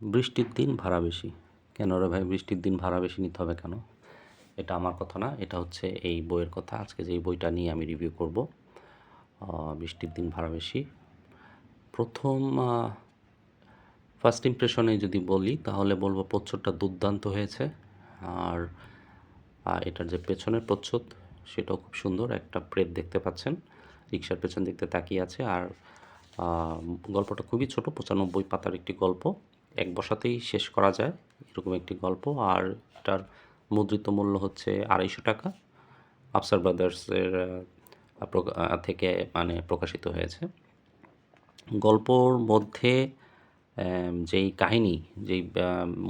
বৃষ্টির দিন ভাড়া বেশি। কেন রে ভাই? বৃষ্টির দিন ভাড়া বেশি নিতে হবে কেন? এটা আমার কথা না, এটা হচ্ছে এই বইয়ের কথা। আজকে যে বইটা নিয়ে আমি রিভিউ করব বৃষ্টির দিন ভাড়া বেশি। প্রথম ফার্স্ট ইমপ্রেশনে যদি বলি, তাহলে বলব প্রচ্ছদটা দুর্দান্ত হয়েছে। আর এটার যে পেছনের প্রচ্ছদ, সেটাও খুব সুন্দর। একটা প্রেত দেখতে পাচ্ছেন, রিক্সার পেছন দেখতে তাকিয়ে আছে। আর গল্পটা খুবই ছোট, পঁচানব্বই পাতার একটি গল্প। এক বসাতেই শেষ করা যায়, এরকম একটি গল্প। আর এটার মুদ্রিত মূল্য হচ্ছে আড়াইশো টাকা। আফসার ব্রাদার্সের থেকে মানে প্রকাশিত হয়েছে। গল্পর মধ্যে যেই কাহিনী, যেই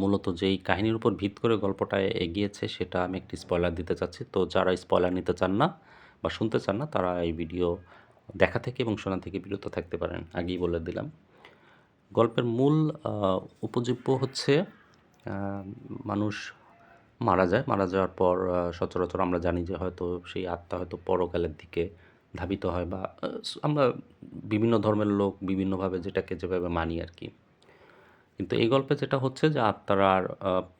মূলত যেই কাহিনীর উপর ভিত করে গল্পটা এগিয়েছে, সেটা আমি একটি স্পয়লার দিতে চাচ্ছি। তো যারা স্পয়লার নিতে চান না বা শুনতে চান না, তারা এই ভিডিও দেখা থেকে এবং শোনা থেকে বিরত থাকতে পারেন। আগেই বলে দিলাম। গল্পের মূল উপজীব্য হচ্ছে মানুষ মারা যায়। মারা যাওয়ার পর সচরাচর আমরা জানি যে হয়তো সেই আত্মা হয়তো পরকালের দিকে ধাবিত হয় বা আমরা বিভিন্ন ধর্মের লোক বিভিন্নভাবে যেটাকে যেভাবে মানি আর কি। কিন্তু এই গল্পে যেটা হচ্ছে যে আত্মারা আর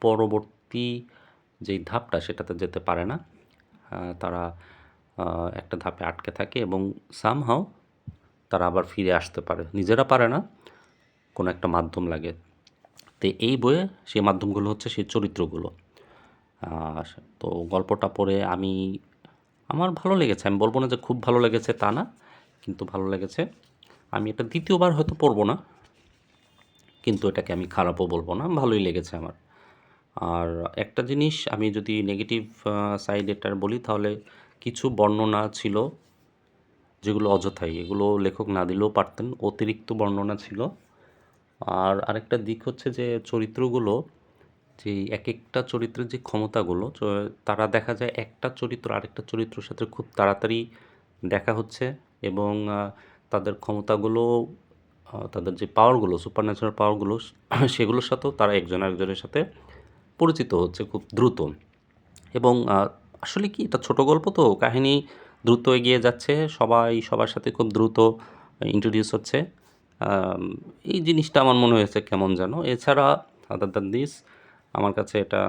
পরবর্তী যেই ধাপটা সেটাতে যেতে পারে না। তারা একটা ধাপে আটকে থাকে এবং সামহাও তারা আবার ফিরে আসতে পারে। নিজেরা পারে না কোনো একটা মাধ্যম লাগে। তো এই বইয়ে সেই মাধ্যমগুলো হচ্ছে সেই চরিত্রগুলো। তো গল্পটা পড়ে আমি, আমার ভালো লেগেছে। আমি বলব না যে খুব ভালো লেগেছে তা না, কিন্তু ভালো লেগেছে। আমি এটা দ্বিতীয়বার হয়তো পড়ব না, কিন্তু এটাকে আমি খারাপও বলব না, ভালোই লেগেছে আমার। আর একটা জিনিস আমি যদি নেগেটিভ সাইড এটার বলি, তাহলে কিছু বর্ণনা ছিল যেগুলো অযথাই, এগুলো লেখক না দিলেও পারতেন, অতিরিক্ত বর্ণনা ছিল। আর আরেকটা দিক হচ্ছে যে চরিত্রগুলো, যে এক একটা চরিত্রের যে ক্ষমতাগুলো তারা দেখা যায় একটা চরিত্র আরেকটা চরিত্রের সাথে খুব তাড়াতাড়ি দেখা হচ্ছে এবং তাদের ক্ষমতাগুলো তাদের যে পাওয়ারগুলো সুপার ন্যাচারাল পাওয়ারগুলো সেগুলোর সাথেও তারা একজন আরেকজনের সাথে পরিচিত হচ্ছে খুব দ্রুত। এবং আসলে কি এটা ছোট গল্প তো, কাহিনী দ্রুত এগিয়ে যাচ্ছে, সবাই সবার সাথে খুব দ্রুত ইন্ট্রোডিউস হচ্ছে। এই জিনিসটা আমার মনে হয়েছে কেমন যেন। এছাড়া আদার দ্যান দিস আমার কাছে এটা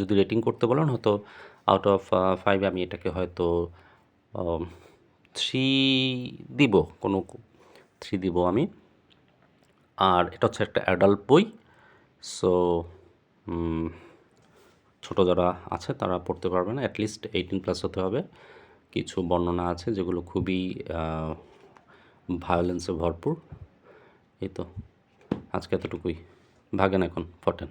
যদি রেটিং করতে বলেন, হয়তো আউট অফ ফাইভ আমি এটাকে হয়তো থ্রি দিব, কোনো থ্রি দিব আমি। আর এটা হচ্ছে একটা অ্যাডাল্ট বই সো ছোট যারা আছে তারা পড়তে পারবে না অ্যাটলিস্ট এইটিন প্লাস হতে হবে। কিছু বর্ণনা আছে যেগুলো খুবই ভায়োলেন্সে ভরপুর। এই তো আজকে এতটুকুই। ভাগেন এখন ফটেন।